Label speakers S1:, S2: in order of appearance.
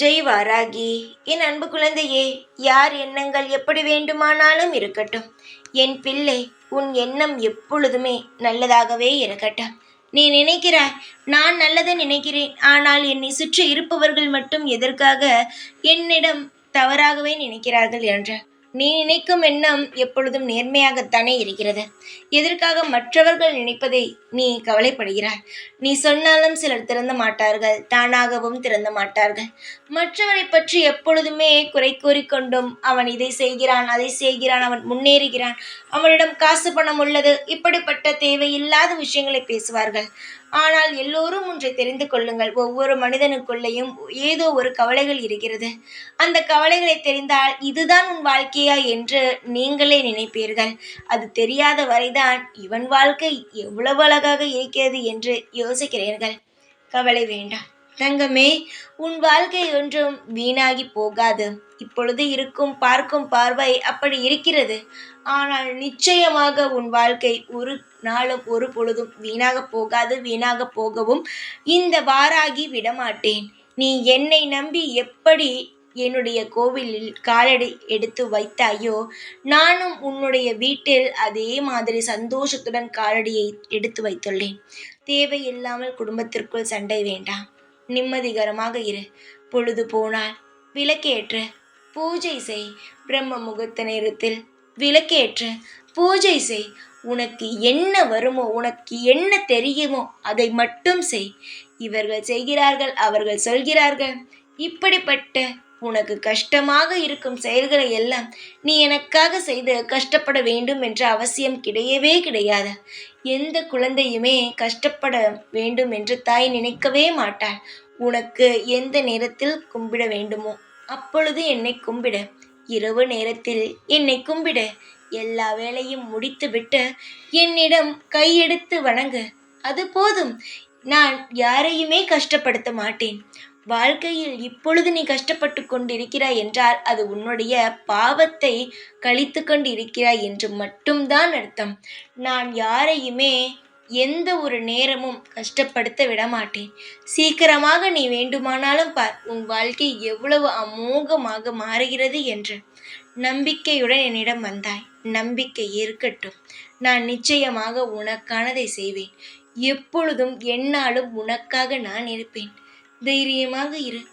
S1: ஜெய் வாராகி என் அன்பு குழந்தையே யார் எண்ணங்கள் எப்படி வேண்டுமானாலும் இருக்கட்டும். என் பிள்ளை உன் எண்ணம் எப்பொழுதுமே நல்லதாகவே இருக்கட்டும். நீ நினைக்கிறாய் நான் நல்லதை நினைக்கிறேன். ஆனால் என்னை சுற்றி இருப்பவர்கள் மட்டும் எதற்காக என்னிடம் தவறாகவே நினைக்கிறார்கள் என்ற. நீ நினைக்கும் எண்ணம் எப்பொழுதும் நேர்மையாகத்தானே இருக்கிறது. எதற்காக மற்றவர்கள் நினைப்பதை நீ கவலைப்படுகிறாய்? நீ சொன்னாலும் சிலர் திறந்த மாட்டார்கள் தானாகவும் திறந்த மாட்டார்கள். மற்றவரை பற்றி எப்பொழுதுமே குறை கூறிக்கொண்டும் அவன் இதை செய்கிறான் அதை செய்கிறான் அவன் முன்னேறுகிறான். அவனிடம் காசு பணம் உள்ளது இப்படிப்பட்ட தேவையில்லாத விஷயங்களை பேசுவார்கள். ஆனால் எல்லோரும் ஒன்றை தெரிந்து கொள்ளுங்கள் ஒவ்வொரு மனிதனுக்குள்ளேயும் ஏதோ ஒரு கவலைகள் இருக்கிறது. அந்த கவலைகளை தெரிந்தால் இதுதான் உன் வாழ்க்கையை என்று நீங்களே நினைப்பீர்கள். அது தெரியாத வரைதான் இவன் வாழ்க்கை எவ்வளவு அழகாக இருக்கிறது என்று யோசிக்கிறீர்கள். கவலை வேண்டாம். தங்கமே உன் வாழ்க்கை ஒன்றும் வீணாகி போகாது. இப்பொழுது இருக்கும் பார்க்கும் பார்வை அப்படி இருக்கிறது. ஆனால் நிச்சயமாக உன் வாழ்க்கை ஒரு நாளும் ஒரு பொழுதும் வீணாக போகாது வீணாக போகவும் இந்த வாராகி விடமாட்டேன். நீ என்னை நம்பி எப்படி என்னுடைய கோவிலில் காலடி எடுத்து வைத்தாயோ? நானும் உன்னுடைய வீட்டில் அதே மாதிரி சந்தோஷத்துடன் காலடியை எடுத்து வைத்துள்ளேன். தேவையில்லாமல் குடும்பத்திற்குள் சண்டை வேண்டாம். நிம்மதிகரமாக இரு. பொழுது போனால் விளக்கேற்று. பூஜை செய். பிரம்ம முகூர்த்த நேரத்தில் விளக்கேற்று. பூஜை செய். உனக்கு என்ன வருமோ உனக்கு என்ன தெரியுமோ அதை மட்டும் செய். இவர்கள் செய்கிறார்கள் அவர்கள் சொல்கிறார்கள். இப்படிப்பட்ட உனக்கு கஷ்டமாக இருக்கும் செயல்களை எல்லாம் நீ எனக்காக செய்து கஷ்டப்பட வேண்டும் என்ற அவசியம் கிடையவே கிடையாது. எந்த குழந்தையுமே கஷ்டப்பட வேண்டும் என்று தாய் நினைக்கவே மாட்டாள். உனக்கு எந்த நேரத்தில் கும்பிட வேண்டுமோ அப்பொழுது என்னை கும்பிடு. இரவு நேரத்தில் என்னை கும்பிடு. எல்லா வேலையும் முடித்துவிட்டு என்னிடம் கையெடுத்து வணங்கு. அது போதும். நான் யாரையுமே கஷ்டப்படுத்த மாட்டேன். வாழ்க்கையில் இப்பொழுது நீ கஷ்டப்பட்டு கொண்டிருக்கிறாய் என்றால் அது உன்னுடைய பாவத்தை கழித்து கொண்டு இருக்கிறாய் என்று மட்டும்தான் அர்த்தம். நான் யாரையுமே எந்த ஒரு நேரமும் கஷ்டப்படுத்த விடமாட்டேன். சீக்கிரமாக நீ வேண்டுமானாலும் பார் உன் வாழ்க்கை எவ்வளவு அமோகமாக மாறுகிறது என்று. நம்பிக்கையுடன் என்னிடம் வந்தாய். நம்பிக்கை இருக்கட்டும். நான் நிச்சயமாக உனக்கானதை செய்வேன். எப்பொழுதும் என்னாலும் உனக்காக நான் இருப்பேன். தைரியமாக இரு.